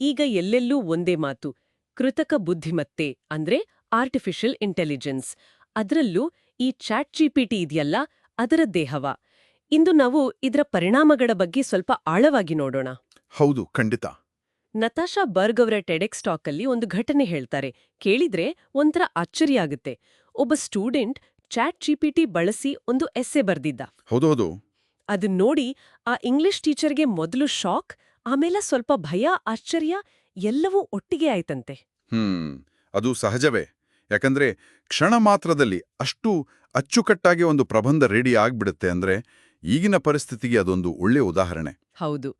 ಈಗ ಎಲ್ಲೆಲ್ಲೂ ಒಂದೇ ಮಾತು ಕೃತಕ ಬುದ್ಧಿಮತ್ತೆ ಅಂದ್ರೆ ಆರ್ಟಿಫಿಷಿಯಲ್ ಇಂಟೆಲಿಜೆನ್ಸ್ ಅದರಲ್ಲೂ ಈ ಚಾಟ್ ಜಿಪಿಟಿ ಇದೆಯಲ್ಲ ಅದರ ದೇಹವ. ಇಂದು ನಾವು ಇದರ ಪರಿಣಾಮಗಳ ಬಗ್ಗೆ ಸ್ವಲ್ಪ ಆಳವಾಗಿ ನೋಡೋಣ. ಹೌದು ಖಂಡಿತ. ನತಾಶಾ ಬರ್ಗ್ ಅವರ ಟೆಡೆಕ್ಸ್ ಅಲ್ಲಿ ಒಂದು ಘಟನೆ ಹೇಳ್ತಾರೆ. ಕೇಳಿದ್ರೆ ಒಂಥರ ಆಶ್ಚರ್ಯ ಆಗುತ್ತೆ ಒಬ್ಬ ಸ್ಟೂಡೆಂಟ್ ಚಾಟ್ ಜಿಪಿಟಿ ಬಳಸಿ ಒಂದು ಎಸ್ಸೆ ಬರ್ದಿದ್ದ. ಹೌದೌದು. ಹೌದು ಅದನ್ ನೋಡಿ ಆ ಇಂಗ್ಲಿಷ್ ಟೀಚರ್ಗೆ ಮೊದಲು ಶಾಕ್ ಆಮೇಲೆ ಸ್ವಲ್ಪ ಭಯ ಆಶ್ಚರ್ಯ ಎಲ್ಲವೂ ಒಟ್ಟಿಗೆ ಆಯ್ತಂತೆ. ಹ್ಮ್ ಅದು ಸಹಜವೇ. ಯಾಕಂದ್ರೆ ಕ್ಷಣ ಮಾತ್ರದಲ್ಲಿ ಅಷ್ಟು ಅಚ್ಚುಕಟ್ಟಾಗಿ ಒಂದು ಪ್ರಬಂಧ ರೆಡಿ ಆಗ್ಬಿಡುತ್ತೆ ಅಂದ್ರೆ ಈಗಿನ ಪರಿಸ್ಥಿತಿಗೆ ಅದೊಂದು ಒಳ್ಳೆ ಉದಾಹರಣೆ. ಹೌದು.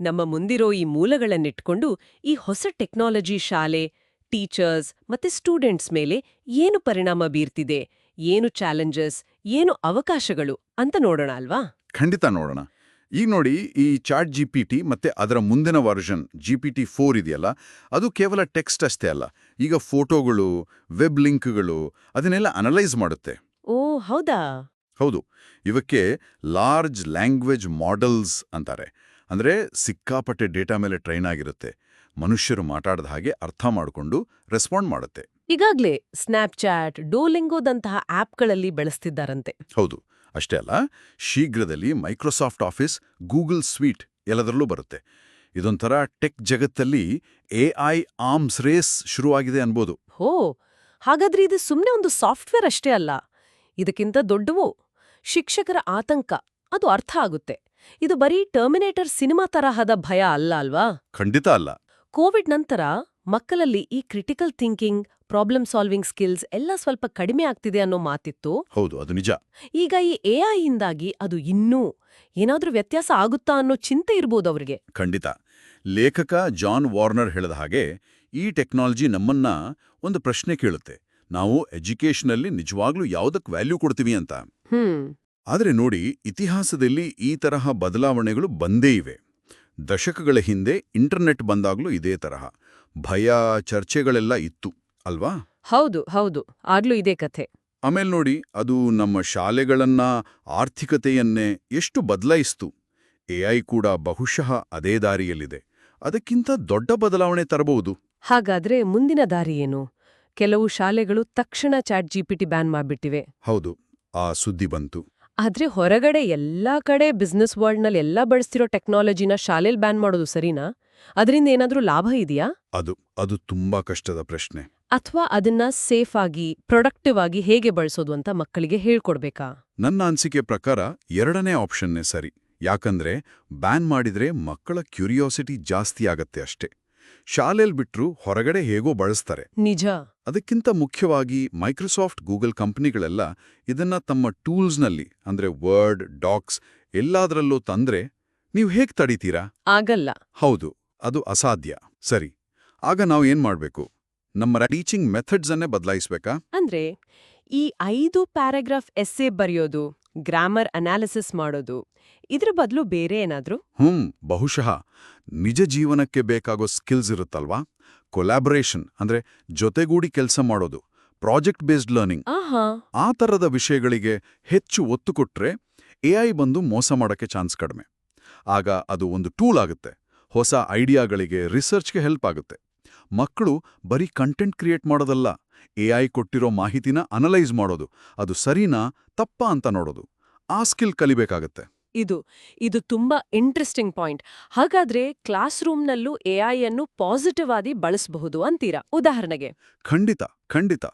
ನಮ್ಮ ಮುಂದಿರೋ ಈ ಮೂಲಗಳನ್ನಿಟ್ಕೊಂಡು ಈ ಹೊಸ ಟೆಕ್ನಾಲಜಿ ಶಾಲೆ ಟೀಚರ್ಸ್ ಮತ್ತೆ ಸ್ಟೂಡೆಂಟ್ಸ್ ಮೇಲೆ ಏನು ಪರಿಣಾಮ ಬೀರ್ತಿದೆ ಏನು ಚಾಲೆಂಜಸ್ ಏನು ಅವಕಾಶಗಳು ಅಂತ ನೋಡೋಣ ಅಲ್ವಾ? ಖಂಡಿತ ನೋಡೋಣ. ಈಗ ನೋಡಿ ಈ ಚಾಟ್ ಜಿ ಪಿ ಟಿ ಮತ್ತೆ ಅದರ ಮುಂದಿನ version G P T four ಇದೆಯಲ್ಲ ಅದು ಕೇವಲ ಟೆಕ್ಸ್ಟ್ ಅಷ್ಟೇ ಅಲ್ಲ. ಈಗ ಫೋಟೋಗಳು ವೆಬ್ ಲಿಂಕ್ಗಳು ಅದನ್ನೆಲ್ಲ ಅನಲೈಸ್ ಮಾಡುತ್ತೆ. ಓ ಹೌದಾ? ಹೌದು. ಇವಕ್ಕೆ ಲಾರ್ಜ್ ಲ್ಯಾಂಗ್ವೇಜ್ ಮಾಡೆಲ್ಸ್ ಅಂತಾರೆ. ಅಂದ್ರೆ ಸಿಕ್ಕಾಪಟ್ಟೆ ಡೇಟಾ ಮೇಲೆ ಟ್ರೈನ್ ಆಗಿರುತ್ತೆ. ಮನುಷ್ಯರು ಮಾತಾಡದ ಹಾಗೆ ಅರ್ಥ ಮಾಡಿಕೊಂಡು ರೆಸ್ಪಾಂಡ್ ಮಾಡುತ್ತೆ. ಈಗಾಗಲೇ ಸ್ನ್ಯಾಪ್ಚಾಟ್ ಡೋಲಿಂಗೋದಂತಹ ಆಪ್ಗಳಲ್ಲಿ ಬೆಳೆಸ್ತಿದ್ದಾರಂತೆ. ಹೌದು. ಅಷ್ಟೇ ಅಲ್ಲ ಶೀಘ್ರದಲ್ಲಿ ಮೈಕ್ರೋಸಾಫ್ಟ್ ಆಫೀಸ್ ಗೂಗಲ್ ಸ್ವೀಟ್ ಎಲ್ಲದರಲ್ಲೂ ಬರುತ್ತೆ. ಇದೊಂಥರ ಟೆಕ್ ಜಗತ್ತಲ್ಲಿ ಎ ಐ ಆರ್ಮ್ಸ್ ರೇಸ್ ಶುರುವಾಗಿದೆ ಅನ್ಬೋದು. ಹೋ ಹಾಗಾದ್ರೆ ಇದು ಸುಮ್ಮನೆ ಒಂದು ಸಾಫ್ಟ್ವೇರ್ ಅಷ್ಟೇ ಅಲ್ಲ. ಇದಕ್ಕಿಂತ ದೊಡ್ಡವು ಶಿಕ್ಷಕರ ಆತಂಕ ಅದು ಅರ್ಥ ಆಗುತ್ತೆ. ಇದು ಬರೀ ಟರ್ಮಿನೇಟರ್ ಸಿನಿಮಾ ತರಹದ ಭಯ ಅಲ್ಲ ಅಲ್ವಾ? ಖಂಡಿತ ಅಲ್ಲ. ಕೋವಿಡ್ ನಂತರ ಮಕ್ಕಳಲ್ಲಿ ಈ critical thinking problem solving skills ಎಲ್ಲ ಸ್ವಲ್ಪ ಕಡಿಮೆ ಆಗ್ತಿದೆ ಅನ್ನೋ ಮಾತಿತ್ತು. ಹೌದು ಅದು ನಿಜ. ಈಗ ಈ ಎ ಇಂದಾಗಿ ಅದು ಇನ್ನೂ ಏನಾದ್ರೂ ವ್ಯತ್ಯಾಸ ಆಗುತ್ತಾ ಅನ್ನೋ ಚಿಂತೆ ಇರ್ಬೋದು ಅವರಿಗೆ. ಖಂಡಿತ. ಲೇಖಕ ಜಾನ್ ವಾರ್ನರ್ ಹೇಳಿದ ಹಾಗೆ ಈ ಟೆಕ್ನಾಲಜಿ ನಮ್ಮನ್ನ ಒಂದು ಪ್ರಶ್ನೆ ಕೇಳುತ್ತೆ. ನಾವು ಎಜುಕೇಷನಲ್ಲಿ ನಿಜವಾಗ್ಲೂ ಯಾವುದಕ್ಕೆ ವ್ಯಾಲ್ಯೂ ಕೊಡ್ತೀವಿ ಅಂತ. ಹ್ಮ್. ಆದರೆ ನೋಡಿ ಇತಿಹಾಸದಲ್ಲಿ ಈ ತರಹ ಬದಲಾವಣೆಗಳು ಬಂದೇ ಇವೆ. ದಶಕಗಳ ಹಿಂದೆ ಇಂಟರ್ನೆಟ್ ಬಂದಾಗ್ಲೂ ಇದೇ ತರಹ. ಭಯ ಚರ್ಚೆಗಳೆಲ್ಲ ಇತ್ತು ಅಲ್ವಾ? ಹೌದು ಹೌದು. ಆಗ್ಲೂ ಇದೇ ಕಥೆ. ಆಮೇಲೆ ನೋಡಿ ಅದು ನಮ್ಮ ಶಾಲೆಗಳನ್ನ ಆರ್ಥಿಕತೆಯನ್ನೇ ಎಷ್ಟು ಬದಲಾಯಿಸ್ತು. ಎಐ ಕೂಡ ಬಹುಶಃ ಅದೇ ದಾರಿಯಲ್ಲಿದೆ. ಅದಕ್ಕಿಂತ ದೊಡ್ಡ ಬದಲಾವಣೆ ತರಬಹುದು. ಹಾಗಾದ್ರೆ ಮುಂದಿನ ದಾರಿ ಏನು? ಕೆಲವು ಶಾಲೆಗಳು ತಕ್ಷಣ ಚಾಟ್ ಜಿಪಿಟಿ ಬ್ಯಾನ್ ಮಾಡ್ಬಿಟ್ಟಿವೆ. ಹೌದು ಆ ಸುದ್ದಿ ಬಂತು. ಆದ್ರೆ ಹೊರಗಡೆ ಎಲ್ಲಾ ಕಡೆ ಬಿಸ್ನೆಸ್ ವರ್ಲ್ಡ್ನಲ್ಲಿ ಎಲ್ಲ ಬಳಸ್ತಿರೋ ಟೆಕ್ನಾಲಜಿನ ಶಾಲೆಲ್ ಬ್ಯಾನ್ ಮಾಡೋದು ಸರಿನಾ? ಅದರಿಂದ ಏನಾದರೂ ಲಾಭ ಇದೆಯಾ? ಅದು ಅದು ತುಂಬಾ ಕಷ್ಟದ ಪ್ರಶ್ನೆ. ಅಥವಾ ಅದನ್ನ ಸೇಫ್ ಆಗಿ ಪ್ರೊಡಕ್ಟಿವ್ ಆಗಿ ಹೇಗೆ ಬಳಸೋದು ಅಂತ ಮಕ್ಕಳಿಗೆ ಹೇಳ್ಕೊಡ್ಬೇಕಾ? ನನ್ನ ಅನಿಸಿಕೆ ಪ್ರಕಾರ ಎರಡನೇ ಆಪ್ಷನ್ನೇ ಸರಿ. ಯಾಕಂದ್ರೆ ಬ್ಯಾನ್ ಮಾಡಿದ್ರೆ ಮಕ್ಕಳ ಕ್ಯೂರಿಯಾಸಿಟಿ ಜಾಸ್ತಿ ಆಗತ್ತೆ ಅಷ್ಟೇ. ಶಾಲೆಲ್ ಬಿಟ್ರು ಹೊರಗಡೆ ಹೇಗೋ ಬಳಸ್ತಾರೆ. ನಿಜ. ಅದಕ್ಕಿಂತ ಮುಖ್ಯವಾಗಿ ಮೈಕ್ರೋಸಾಫ್ಟ್ ಗೂಗಲ್ ಕಂಪ್ನಿಗಳೆಲ್ಲ ಇದನ್ನ ತಮ್ಮ ಟೂಲ್ಸ್ನಲ್ಲಿ ಅಂದ್ರೆ ವರ್ಡ್ ಡಾಕ್ಸ್ ಎಲ್ಲಾದ್ರಲ್ಲೂ ತಂದ್ರೆ ನೀವು ಹೇಗ್ ತಡೀತೀರಾ? ಆಗಲ್ಲ. ಹೌದು. ಅದು ಅಸಾಧ್ಯ. ಸರಿ ಆಗ ನಾವು ಏನ್ ಮಾಡಬೇಕು? ನಮ್ಮ ಟೀಚಿಂಗ್ ಮೆಥಡ್ಸ್ ಅನ್ನೇ ಬದಲಾಯಿಸಬೇಕಾ? ಅಂದ್ರೆ ಈ ಐದು ಪ್ಯಾರಾಗ್ರಾಫ್ ಎಸ್ಸೆ ಬರೆಯೋದು ಗ್ರಾಮರ್ ಅನಾಲಿಸಿಸ್ ಮಾಡೋದು ಇದ್ರ ಬದಲು ಬೇರೆ ಏನಾದ್ರೂ? ಹ್ಮ್ ಬಹುಶಃ. ನಿಜ ಜೀವನಕ್ಕೆ ಬೇಕಾಗೋ ಸ್ಕಿಲ್ಸ್ ಇರುತ್ತಲ್ವಾ? ಕೊಲಾಬರೇಷನ್ ಅಂದ್ರೆ ಜೊತೆಗೂಡಿ ಕೆಲಸ ಮಾಡೋದು ಪ್ರಾಜೆಕ್ಟ್ ಬೇಸ್ಡ್ ಲರ್ನಿಂಗ್ ಆಹಾ. ಆ ಥರದ ವಿಷಯಗಳಿಗೆ ಹೆಚ್ಚು ಒತ್ತು ಕೊಟ್ರೆ ಎಐ ಬಂದು ಮೋಸ ಮಾಡೋಕ್ಕೆ ಚಾನ್ಸ್ ಕಡಿಮೆ. ಆಗ ಅದು ಒಂದು ಟೂಲ್ ಆಗುತ್ತೆ. ಹೊಸ ಐಡಿಯಾಗಳಿಗೆ ರಿಸರ್ಚ್ಗೆ ಹೆಲ್ಪ್ ಆಗುತ್ತೆ. ಮಕ್ಕಳು ಬರೀ ಕಂಟೆಂಟ್ ಕ್ರಿಯೇಟ್ ಮಾಡೋದಲ್ಲ ಎ ಐ ಕೊಟ್ಟಿರೋ ಮಾಹಿತಿನ ಅನಲೈಸ್ ಮಾಡೋದು ಅದು ಸರಿನಾ ತಪ್ಪಾ ಅಂತ ನೋಡೋದು. ಆ ಸ್ಕಿಲ್ ಕಲಿಬೇಕಾಗತ್ತೆ. ಇದು ಇದು ತುಂಬಾ ಇಂಟ್ರೆಸ್ಟಿಂಗ್ ಪಾಯಿಂಟ್ ಹಾಗಾದ್ರೆ ಕ್ಲಾಸ್ ರೂಮ್ನಲ್ಲೂ ಐ ಅನ್ನು ಪಾಸಿಟಿವ್ ಆಗಿ ಬಳಸಬಹುದು ಅಂತೀರಾ? ಉದಾಹರಣೆಗೆ. ಖಂಡಿತ ಖಂಡಿತ.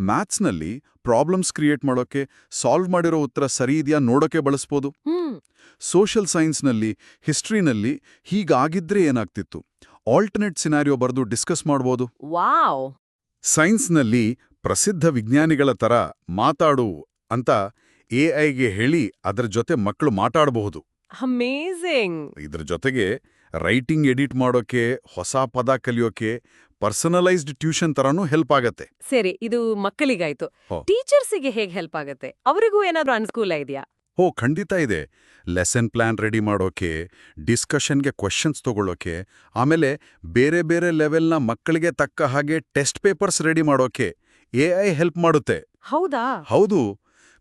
ಮ್ಯಾಥ್ಸ್ನಲ್ಲಿ ಪ್ರಾಬ್ಲಮ್ಸ್ ಕ್ರಿಯೇಟ್ ಮಾಡೋಕೆ ಸಾಲ್ವ್ ಮಾಡಿರೋ ಉತ್ತರ ಸರಿ ಇದೆಯಾ ನೋಡೋಕೆ ಬಳಸ್ಬೋದು. ಹ್ಮ್. ಸೋಷಿಯಲ್ ಸೈನ್ಸ್ನಲ್ಲಿ ಹಿಸ್ಟ್ರಿನಲ್ಲಿ ಹೀಗಾಗಿದ್ರೆ ಏನಾಗ್ತಿತ್ತು? ಆಲ್ಟರ್ನೇಟ್ ಸಿನಾರಿಯೋ ಬರೆದು ಡಿಸ್ಕಸ್ ಮಾಡ್ಬೋದು? ವಾವ್! ಸೈನ್ಸ್ನಲ್ಲಿ ಪ್ರಸಿದ್ಧ ವಿಜ್ಞಾನಿಗಳ ತರ ಮಾತಾಡು ಅಂತ ಎಐಗೆ ಹೇಳಿ ಅದರ ಜೊತೆ ಮಕ್ಕಳು ಮಾತಾಡಬಹುದು. ಅಮೇಝಿಂಗ್! ಇದರ ಜೊತೆಗೆ ರೈಟಿಂಗ್ ಎಡಿಟ್ ಮಾಡೋಕೆ ಹೊಸ ಪದ ಕಲಿಯೋಕೆ ಪರ್ಸನಲೈಸ್ಡ್ ಟ್ಯೂಷನ್ ತರನೂ ಹೆಲ್ಪ್ ಆಗತ್ತೆ. ಸರಿ ಇದು ಮಕ್ಕಳಿಗಾಯ್ತು. ಟೀಚರ್ಸಿಗೆ ಹೇಗೆ ಹೆಲ್ಪ್ ಆಗತ್ತೆ? ಅವರಿಗೂ ಏನಾದ್ರೂ ಅನುಕೂಲ ಇದೆಯಾ? ಓ ಖಂಡಿತ ಇದೆ. ಲೆಸನ್ ಪ್ಲ್ಯಾನ್ ರೆಡಿ ಮಾಡೋಕೆ ಡಿಸ್ಕಷನ್ಗೆ ಕ್ವೆಶನ್ಸ್ ತಗೊಳ್ಳೋಕೆ ಆಮೇಲೆ ಬೇರೆ ಬೇರೆ ಲೆವೆಲ್ನ ಮಕ್ಕಳಿಗೆ ತಕ್ಕ ಹಾಗೆ ಟೆಸ್ಟ್ ಪೇಪರ್ಸ್ ರೆಡಿ ಮಾಡೋಕೆ ಎ ಐ ಹೆಲ್ಪ್ ಮಾಡುತ್ತೆ. ಹೌದಾ? ಹೌದು.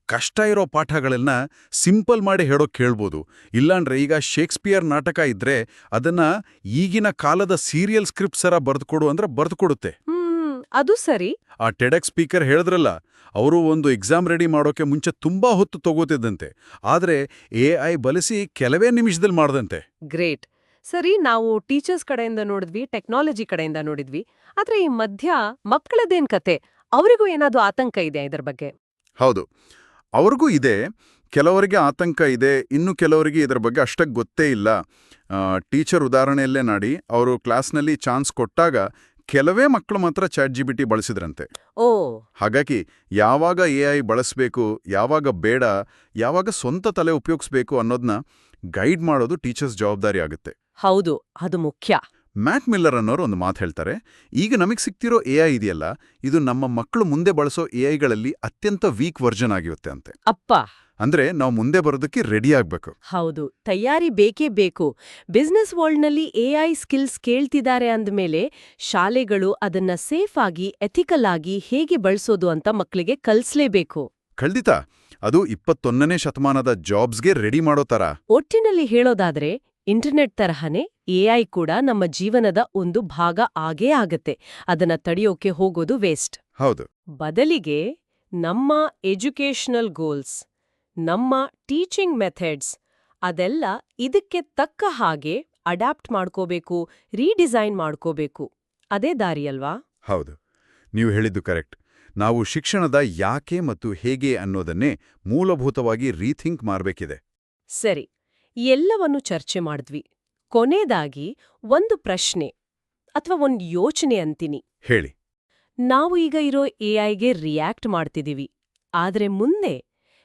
ಕಷ್ಟ ಇರೋ ಪಾಠಗಳನ್ನ ಸಿಂಪಲ್ ಮಾಡಿ ಹೇಳೋಕೆ ಕೇಳ್ಬೋದು. ಇಲ್ಲಾಂದ್ರೆ ಈಗ ಶೇಕ್ಸ್ಪಿಯರ್ ನಾಟಕ ಇದ್ರೆ ಅದನ್ನ ಈಗಿನ ಕಾಲದ ಸೀರಿಯಲ್ ಸ್ಕ್ರಿಪ್ಟ್ ಸರ ಬರೆದುಕೊಡು ಅಂದ್ರೆ ಬರೆದುಕೊಡುತ್ತೆ. ಅದು ಸರಿ. ಆ ಟೆಡಕ್ ಸ್ಪೀಕರ್ ಹೇಳಿದ್ರಲ್ಲ ಅವರು ಒಂದು ಎಕ್ಸಾಮ್ ರೆಡಿ ಮಾಡೋಕೆ ಮುಂಚೆ ತುಂಬಾ ಹೊತ್ತು ತಗೋತಿದ್ದಂತೆ. ಆದ್ರೆ ಎ ಐ ಬಳಸಿ ಕೆಲವೇ ನಿಮಿಷದಲ್ಲಿ ಮಾಡ್ದಂತೆ. ಗ್ರೇಟ್. ಸರಿ ನಾವು ಟೀಚರ್ಸ್ ಕಡೆಯಿಂದ ನೋಡಿದ್ವಿ ಟೆಕ್ನಾಲಜಿ ಕಡೆಯಿಂದ ನೋಡಿದ್ವಿ. ಆದ್ರೆ ಈ ಮಧ್ಯ ಮಕ್ಕಳದೇನ್ ಕತೆ? ಅವರಿಗೂ ಏನಾದ್ರೂ ಆತಂಕ ಇದೆ ಇದರ ಬಗ್ಗೆ? ಹೌದು. ಅವ್ರಿಗೂ ಇದೆ. ಕೆಲವರಿಗೆ ಆತಂಕ ಇದೆ. ಇನ್ನು ಕೆಲವರಿಗೆ ಇದರ ಬಗ್ಗೆ ಅಷ್ಟಕ್ಕೆ ಗೊತ್ತೇ ಇಲ್ಲ. ಟೀಚರ್ ಉದಾಹರಣೆಯಲ್ಲೇ ನಾಡಿ ಅವರು ಕ್ಲಾಸ್ನಲ್ಲಿ ಚಾನ್ಸ್ ಕೊಟ್ಟಾಗ ಕೆಲವೇ ಮಕ್ಕಳು ಮಾತ್ರ ಚಾಟ್ ಜಿ ಬಿ ಟಿ ಬಳಸಿದ್ರಂತೆ. ಓ. ಹಾಗಾಗಿ ಯಾವಾಗ ಎ ಐ ಬಳಸಬೇಕು ಯಾವಾಗ ಬೇಡ ಯಾವಾಗ ಸ್ವಂತ ತಲೆ ಉಪಯೋಗಿಸ್ಬೇಕು ಅನ್ನೋದನ್ನ ಗೈಡ್ ಮಾಡೋದು ಟೀಚರ್ಸ್ ಜವಾಬ್ದಾರಿ ಆಗುತ್ತೆ. ಹೌದು ಅದು ಮುಖ್ಯ. ಮ್ಯಾಟ್ ಮಿಲ್ಲರ್ ಅನ್ನೋರು ಒಂದು ಮಾತು ಹೇಳ್ತಾರೆ ಈಗ ನಮಗೆ ಸಿಕ್ತಿರೋ ಎ ಐ ಇದೆಯಲ್ಲ ಇದು ನಮ್ಮ ಮಕ್ಕಳು ಮುಂದೆ ಬಳಸೋ ಎ ಐಗಳಲ್ಲಿ ಅತ್ಯಂತ ವೀಕ್ ವರ್ಜನ್ ಆಗಿರುತ್ತೆ ಅಂತೆ. ಅಪ್ಪ. ಅಂದ್ರೆ ನಾವು ಮುಂದೆ ಬರೋದಕ್ಕೆ ರೆಡಿ ಆಗ್ಬೇಕು. ಹೌದು ತಯಾರಿ ಬೇಕೇ ಬೇಕು. ಬಿಸ್ನೆಸ್ ವರ್ಲ್ಡ್ನಲ್ಲಿ ಎಐ ಸ್ಕಿಲ್ಸ್ ಕೇಳ್ತಿದ್ದಾರೆ ಅಂದ್ಮೇಲೆ ಶಾಲೆಗಳು ಅದನ್ನ ಸೇಫ್ ಆಗಿ ಎಥಿಕಲ್ ಆಗಿ ಹೇಗೆ ಬಳಸೋದು ಅಂತ ಮಕ್ಕಳಿಗೆ ಕಲಿಸ್ಲೇಬೇಕು. ಖಂಡಿತ ಅದು ಇಪ್ಪತ್ತೊಂದನೇ ಶತಮಾನದ ಜಾಬ್ಸ್ಗೆ ರೆಡಿ ಮಾಡೋ ತರ. ಒಟ್ಟಿನಲ್ಲಿ ಹೇಳೋದಾದ್ರೆ ಇಂಟರ್ನೆಟ್ ತರಹನೇ ಎಐ ಕೂಡ ನಮ್ಮ ಜೀವನದ ಒಂದು ಭಾಗ ಆಗೇ ಆಗತ್ತೆ. ಅದನ್ನ ತಡೆಯೋಕೆ ಹೋಗೋದು ವೇಸ್ಟ್ ಹೌದು. ಬದಲಿಗೆ ನಮ್ಮ ಎಜುಕೇಷನಲ್ ಗೋಲ್ಸ್ ನಮ್ಮ ಟೀಚಿಂಗ್ ಮೆಥಡ್ಸ್. ಅದೆಲ್ಲ ಇದಕ್ಕೆ ತಕ್ಕ ಹಾಗೆ ಅಡಾಪ್ಟ್ ಮಾಡ್ಕೋಬೇಕು ರೀಡಿಸೈನ್ ಮಾಡ್ಕೋಬೇಕು. ಅದೇ ದಾರಿಯಲ್ವಾ ಹೌದು. ನೀವು ಹೇಳಿದ್ದು ಕರೆಕ್ಟ್. ನಾವು ಶಿಕ್ಷಣದ ಯಾಕೆ ಮತ್ತು ಹೇಗೆ ಅನ್ನೋದನ್ನೇ ಮೂಲಭೂತವಾಗಿ ರೀಥಿಂಕ್ ಮಾಡಬೇಕಿದೆ. ಸರಿ. ಎಲ್ಲವನ್ನು ಚರ್ಚೆ ಮಾಡಿದ್ವಿ. ಕೊನೆದಾಗಿ ಒಂದು ಪ್ರಶ್ನೆ ಅಥವಾ ಒಂದು ಯೋಚನೆ ಅಂತೀನಿ. ಹೇಳಿ. ನಾವು ಈಗ ಇರೋ ಎಐಗೆ ರಿಯಾಕ್ಟ್ ಮಾಡ್ತಿದ್ದೀವಿ. ಆದರೆ ಮುಂದೆ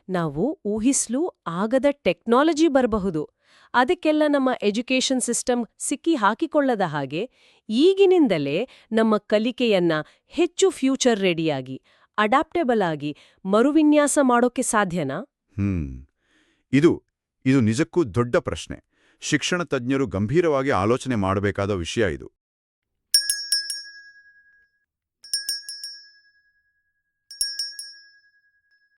ನಾವು ಊಹಿಸ್ಲೂ ಆಗದ ಟೆಕ್ನಾಲಜಿ ಬರಬಹುದು. ಅದಕ್ಕೆಲ್ಲ ನಮ್ಮ ಎಜುಕೇಷನ್ ಸಿಸ್ಟಮ್ ಸಿಕ್ಕಿ ಹಾಕಿಕೊಳ್ಳದ ಹಾಗೆ ಈಗಿನಿಂದಲೇ ನಮ್ಮ ಕಲಿಕೆಯನ್ನ ಹೆಚ್ಚು ಫ್ಯೂಚರ್ ರೆಡಿಯಾಗಿ, ಅಡಾಪ್ಟೆಬಲ್ ಆಗಿ ಮರುವಿನ್ಯಾಸ ಮಾಡೋಕೆ ಸಾಧ್ಯನಾ? ಹ್ಮ್. ಇದು ಇದು ನಿಜಕ್ಕೂ ದೊಡ್ಡ ಪ್ರಶ್ನೆ. ಶಿಕ್ಷಣ ತಜ್ಞರು ಗಂಭೀರವಾಗಿ ಆಲೋಚನೆ ಮಾಡಬೇಕಾದ ವಿಷಯ ಇದು.